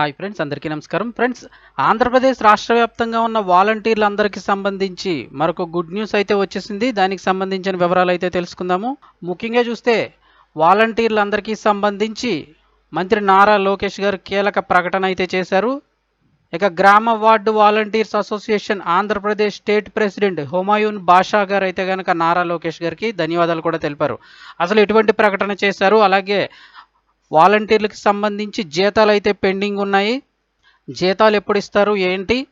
Hi friends అందరికీ నమస్కారం. Friends Andhra Pradesh రాష్ట్ర వ్యాప్తంగా ఉన్న వాలంటీర్లందరికీ సంబంధించి మరొక గుడ్ న్యూస్ అయితే వచ్చేసింది. దానికి సంబంధించిన వివరాలు అయితే తెలుసుకుందాము. ముఖ్యంగా చూస్తే వాలంటీర్లందరికీ సంబంధించి మంత్రి నారా లోకేష్ గారు కీలక ప్రకటన అయితే చేశారు. ఇక గ్రామ ward volunteers association Andhra Pradesh state president Humayun Basha గారు అయితే కనుక నారా లోకేష్ గారికి ధన్యవాదాలు కూడా తెలిపారు. అసలు ఎటువంటి ప్రకటన చేశారు. అలాగే వాలంటీర్లకు సంబంధించి జీతాలు అయితే పెండింగ్ ఉన్నాయి. జీతాలు ఎప్పుడు ఇస్తారు ఏంటి?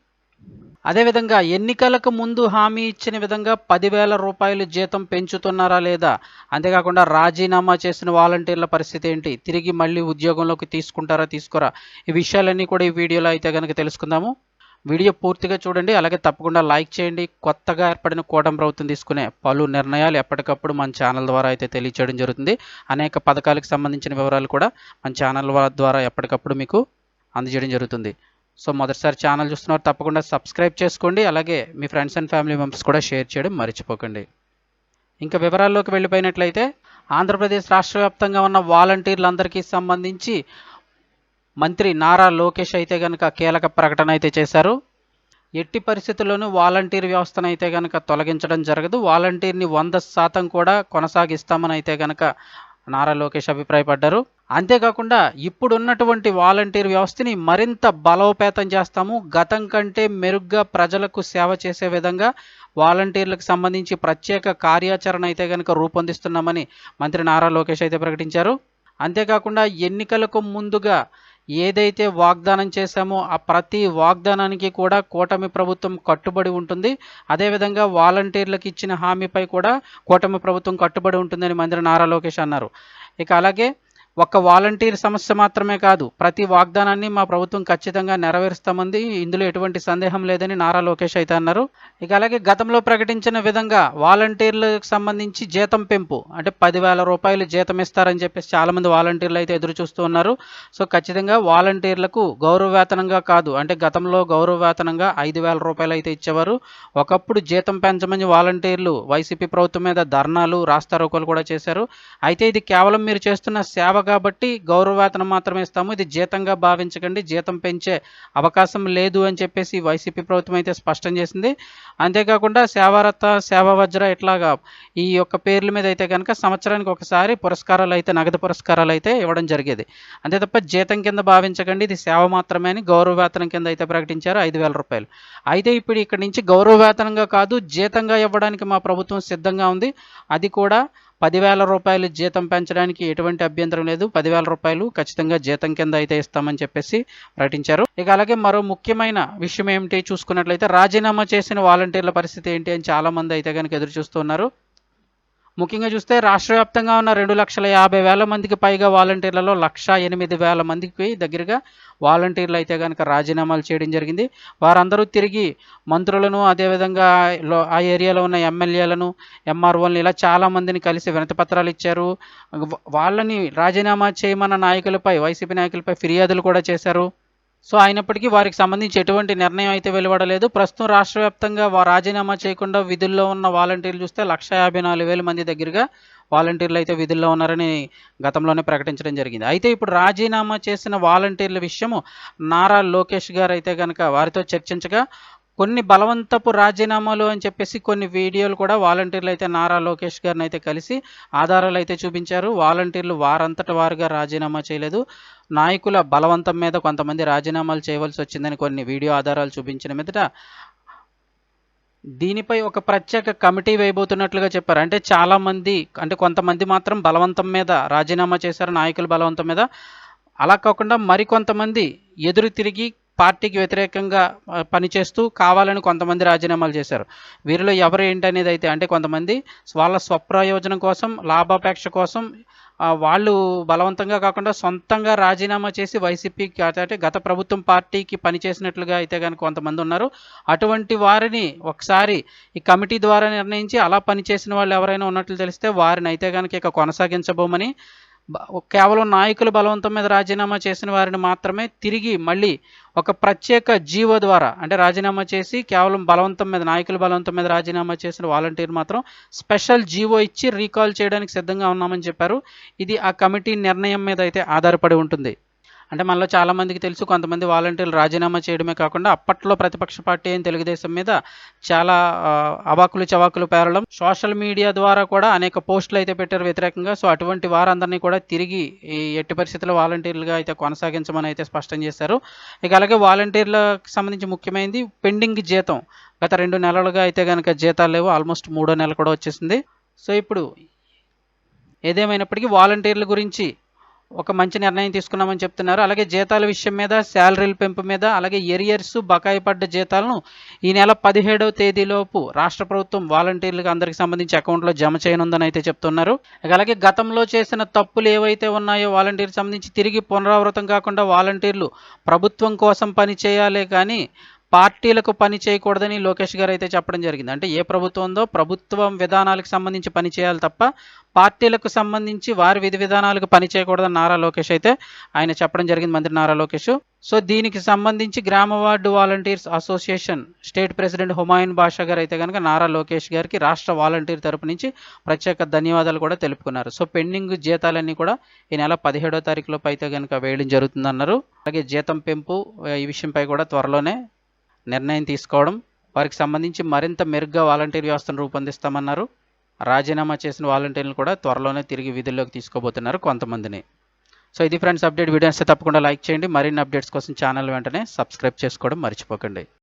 అదేవిధంగా ఎన్నికలకు ముందు హామీ ఇచ్చిన విధంగా పదివేల రూపాయలు జీతం పెంచుతున్నారా లేదా? అంతేకాకుండా రాజీనామా చేసిన వాలంటీర్ల పరిస్థితి ఏంటి? తిరిగి మళ్ళీ ఉద్యోగంలోకి తీసుకుంటారా తీసుకోరా? ఈ విషయాలన్నీ కూడా ఈ వీడియోలో అయితే కనుక తెలుసుకుందాము. వీడియో పూర్తిగా చూడండి. అలాగే తప్పకుండా లైక్ చేయండి. కొత్తగా ఏర్పడిన కూటమి ప్రభుత్వం తీసుకునే పలు నిర్ణయాలు ఎప్పటికప్పుడు మన ఛానల్ ద్వారా అయితే తెలియచేయడం జరుగుతుంది. అనేక పథకాలకు సంబంధించిన వివరాలు కూడా మన ఛానల్ ద్వారా ఎప్పటికప్పుడు మీకు అందజేయడం జరుగుతుంది. సో మొదటిసారి ఛానల్ చూస్తున్నారు తప్పకుండా సబ్స్క్రైబ్ చేసుకోండి. అలాగే మీ ఫ్రెండ్స్ అండ్ ఫ్యామిలీ మెంబర్స్ కూడా షేర్ చేయడం మర్చిపోకండి. ఇంకా వివరాల్లోకి వెళ్ళిపోయినట్లయితే ఆంధ్రప్రదేశ్ రాష్ట్ర వ్యాప్తంగా ఉన్న వాలంటీర్లందరికీ సంబంధించి మంత్రి నారా లోకేష్ అయితే కనుక కీలక ప్రకటన అయితే చేశారు. ఎట్టి పరిస్థితుల్లోనూ వాలంటీర్ వ్యవస్థను అయితే కనుక తొలగించడం జరగదు. వాలంటీర్ని వంద శాతం కూడా కొనసాగిస్తామని అయితే కనుక నారా లోకేష్ అభిప్రాయపడ్డారు. అంతేకాకుండా ఇప్పుడున్నటువంటి వాలంటీర్ వ్యవస్థని మరింత బలోపేతం చేస్తాము. గతం కంటే మెరుగ్గా ప్రజలకు సేవ చేసే విధంగా వాలంటీర్లకు సంబంధించి ప్రత్యేక కార్యాచరణ అయితే కనుక రూపొందిస్తున్నామని మంత్రి నారా లోకేష్ అయితే ప్రకటించారు. అంతేకాకుండా ఎన్నికలకు ముందుగా ఏదైతే వాగ్దానం చేశామో ఆ ప్రతి వాగ్దానానికి కూడా కూటమి ప్రభుత్వం కట్టుబడి ఉంటుంది. అదేవిధంగా వాలంటీర్లకు ఇచ్చిన హామీపై కూడా కూటమి ప్రభుత్వం కట్టుబడి ఉంటుందని మంత్రి నారా లోకేష్ అన్నారు. ఇక అలాగే ఒక్క వాలంటీర్ సమస్య మాత్రమే కాదు ప్రతి వాగ్దానాన్ని మా ప్రభుత్వం ఖచ్చితంగా నెరవేరుస్తామంది. ఇందులో ఎటువంటి సందేహం లేదని నారా లోకేష్ అయితే అన్నారు. ఇక అలాగే గతంలో ప్రకటించిన విధంగా వాలంటీర్లకు సంబంధించి జీతం పెంపు అంటే పదివేల రూపాయలు జీతం ఇస్తారని చెప్పేసి చాలామంది వాలంటీర్లు అయితే ఎదురు చూస్తూ ఉన్నారు. సో ఖచ్చితంగా వాలంటీర్లకు గౌరవ వేతనంగా కాదు అంటే గతంలో గౌరవ వేతనంగా ఐదు వేల రూపాయలు అయితే ఇచ్చేవారు. ఒకప్పుడు జీతం పెంచమని వాలంటీర్లు వైసీపీ ప్రభుత్వం మీద ధర్నాలు రాస్తారోకోలు కూడా చేశారు. అయితే ఇది కేవలం మీరు చేస్తున్న సేవ కాబట్టి గౌరవవేతనం మాత్రమే ఇస్తాము. ఇది జీతంగా భావించకండి. జీతం పెంచే అవకాశం లేదు అని చెప్పేసి వైసీపీ ప్రభుత్వం అయితే స్పష్టం చేసింది. అంతేకాకుండా సేవారత సేవా వజ్ర ఇట్లాగా ఈ యొక్క పేర్ల మీద అయితే కనుక సంవత్సరానికి ఒకసారి పురస్కారాలు అయితే నగదు పురస్కారాలు అయితే ఇవ్వడం జరిగేది. అంతే తప్ప జీతం కింద భావించకండి. ఇది సేవ మాత్రమే అని గౌరవవేతనం కింద అయితే ప్రకటించారు ఐదు వేల రూపాయలు. అయితే ఇప్పుడు ఇక్కడ నుంచి గౌరవవేతనంగా కాదు జీతంగా ఇవ్వడానికి మా ప్రభుత్వం సిద్ధంగా ఉంది. అది కూడా పదివేల రూపాయలు జీతం పెంచడానికి ఎటువంటి అభ్యంతరం లేదు. పదివేల రూపాయలు ఖచ్చితంగా జీతం కింద అయితే ఇస్తామని చెప్పేసి ప్రకటించారు. ఇక అలాగే మరో ముఖ్యమైన విషయం ఏమిటి చూసుకున్నట్లయితే రాజీనామా చేసిన వాలంటీర్ల పరిస్థితి ఏంటి అని చాలా మంది అయితే కనుక ఎదురు చూస్తున్నారు ముఖ్యంగా చూస్తే రాష్ట్ర వ్యాప్తంగా ఉన్న రెండు లక్షల యాభై వేల మందికి పైగా వాలంటీర్లలో లక్ష ఎనిమిది వేల మందికి దగ్గరగా వాలంటీర్లు అయితే కనుక రాజీనామాలు చేయడం జరిగింది. వారందరూ తిరిగి మంత్రులను అదేవిధంగా ఆ ఏరియాలో ఉన్న ఎమ్మెల్యేలను ఎంఆర్ఓలను ఇలా చాలామందిని కలిసి వినతిపత్రాలు ఇచ్చారు. వాళ్ళని రాజీనామా చేయమన్న నాయకులపై వైసీపీ నాయకులపై ఫిర్యాదులు కూడా చేశారు. సో అయినప్పటికీ వారికి సంబంధించి ఎటువంటి నిర్ణయం అయితే వెలువడలేదు. ప్రస్తుతం రాష్ట్ర వ్యాప్తంగా రాజీనామా చేయకుండా విధుల్లో ఉన్న వాలంటీర్లు చూస్తే లక్ష యాభై నాలుగు వేల మంది దగ్గరగా వాలంటీర్లు అయితే విధుల్లో ఉన్నారని గతంలోనే ప్రకటించడం జరిగింది. అయితే ఇప్పుడు రాజీనామా చేసిన వాలంటీర్ల విషయము నారా లోకేష్ గారు అయితే కనుక వారితో చర్చించగా కొన్ని బలవంతపు రాజీనామాలు అని చెప్పేసి కొన్ని వీడియోలు కూడా వాలంటీర్లు అయితే నారా లోకేష్ గారిని అయితే కలిసి ఆధారాలు అయితే చూపించారు. వాలంటీర్లు వారంతట వారుగా రాజీనామా చేయలేదు. నాయకుల బలవంతం మీద కొంతమంది రాజీనామాలు చేయవలసి వచ్చిందని కొన్ని వీడియో ఆధారాలు చూపించిన మీదట దీనిపై ఒక ప్రత్యేక కమిటీ వేయబోతున్నట్లుగా చెప్పారు. అంటే చాలామంది అంటే కొంతమంది మాత్రం బలవంతం మీద రాజీనామా చేశారు నాయకుల బలవంతం మీద. అలా కాకుండా మరికొంతమంది ఎదురు తిరిగి పార్టీకి వ్యతిరేకంగా పనిచేస్తూ కావాలని కొంతమంది రాజీనామాలు చేశారు. వీరిలో ఎవరు ఏంటనేది అయితే అంటే కొంతమంది వాళ్ళ స్వప్రయోజనం కోసం లాభాపేక్ష కోసం వాళ్ళు బలవంతంగా కాకుండా సొంతంగా రాజీనామా చేసి వైసీపీకి అంటే గత ప్రభుత్వం పార్టీకి పనిచేసినట్లుగా అయితే కానీ కొంతమంది ఉన్నారు. అటువంటి వారిని ఒకసారి ఈ కమిటీ ద్వారా నిర్ణయించి అలా పనిచేసిన వాళ్ళు ఎవరైనా ఉన్నట్లు తెలిస్తే వారిని అయితే కనుక ఇక కొనసాగించబోమని కేవలం నాయకుల బలవంతం మీద రాజీనామా చేసిన వారిని మాత్రమే తిరిగి మళ్ళీ ఒక ప్రత్యేక జీవో ద్వారా అంటే రాజీనామా చేసి కేవలం బలవంతం మీద నాయకుల బలవంతం మీద రాజీనామా చేసిన వాలంటీర్ మాత్రం స్పెషల్ జీవో ఇచ్చి రీకాల్ చేయడానికి సిద్ధంగా ఉన్నామని చెప్పారు. ఇది ఆ కమిటీ నిర్ణయం మీద అయితే ఆధారపడి ఉంటుంది. అంటే మనలో చాలామందికి తెలుసు కొంతమంది వాలంటీర్లు రాజీనామా చేయడమే కాకుండా అప్పట్లో ప్రతిపక్ష పార్టీ అయిన తెలుగుదేశం మీద చాలా అవాకులు చవాకులు పేరడం సోషల్ మీడియా ద్వారా కూడా అనేక పోస్టులు అయితే పెట్టారు వ్యతిరేకంగా. సో అటువంటి వారందరినీ కూడా తిరిగి ఈ ఎట్టి పరిస్థితుల్లో వాలంటీర్లుగా అయితే కొనసాగించమని అయితే స్పష్టం చేశారు. ఇక అలాగే వాలంటీర్లకు సంబంధించి ముఖ్యమైనది పెండింగ్ జీతం. గత రెండు నెలలుగా అయితే కనుక జీతాలు లేవు ఆల్మోస్ట్ మూడో నెల కూడా వచ్చేసింది. సో ఇప్పుడు ఏదేమైనప్పటికీ వాలంటీర్ల గురించి ఒక మంచి నిర్ణయం తీసుకున్నామని చెప్తున్నారు. అలాగే జీతాల విషయం మీద శాలరీల పెంపు మీద అలాగే ఎరియర్స్ బకాయి పడ్డ జీతాలను ఈ నెల పదిహేడవ తేదీలోపు రాష్ట్ర ప్రభుత్వం వాలంటీర్లకు అందరికి సంబంధించి అకౌంట్లో జమ చేయనుందని అయితే చెప్తున్నారు. అలాగే గతంలో చేసిన తప్పులు ఏవైతే ఉన్నాయో వాలంటీర్ సంబంధించి తిరిగి పునరావృతం కాకుండా వాలంటీర్లు ప్రభుత్వం కోసం పని చేయాలే కానీ పార్టీలకు పని చేయకూడదని లోకేష్ గారు అయితే చెప్పడం జరిగింది. అంటే ఏ ప్రభుత్వం ఉందో ప్రభుత్వం విధానాలకు సంబంధించి పని చేయాలి తప్ప పార్టీలకు సంబంధించి వారి విధి విధానాలకు పని చేయకూడదని నారా లోకేష్ అయితే ఆయన చెప్పడం జరిగింది మంత్రి నారా లోకేష్. సో దీనికి సంబంధించి గ్రామ ward volunteers association state president Humayun Basha గారు అయితే కనుక నారా లోకేష్ గారికి రాష్ట్ర వాలంటీర్ తరపు నుంచి ప్రత్యేక ధన్యవాదాలు కూడా తెలుపుకున్నారు. సో పెండింగ్ జీతాలన్నీ కూడా ఈ నెల పదిహేడో తారీఖులోపు అయితే కనుక వేయడం జరుగుతుందన్నారు. అలాగే జీతం పెంపు ఈ విషయంపై కూడా త్వరలోనే నిర్ణయం తీసుకోవడం వారికి సంబంధించి మరింత మెరుగ్గా వాలంటీర్ వ్యవస్థను రూపొందిస్తామన్నారు. రాజీనామా చేసిన వాలంటీర్లు కూడా త్వరలోనే తిరిగి విధుల్లోకి తీసుకోబోతున్నారు కొంతమందిని. సో ఇది ఫ్రెండ్స్ అప్డేట్ వీడియోస్ తప్పకుండా లైక్ చేయండి. మరిన్ని అప్డేట్స్ కోసం ఛానల్ వెంటనే సబ్స్క్రైబ్ చేసుకోవడం మర్చిపోకండి.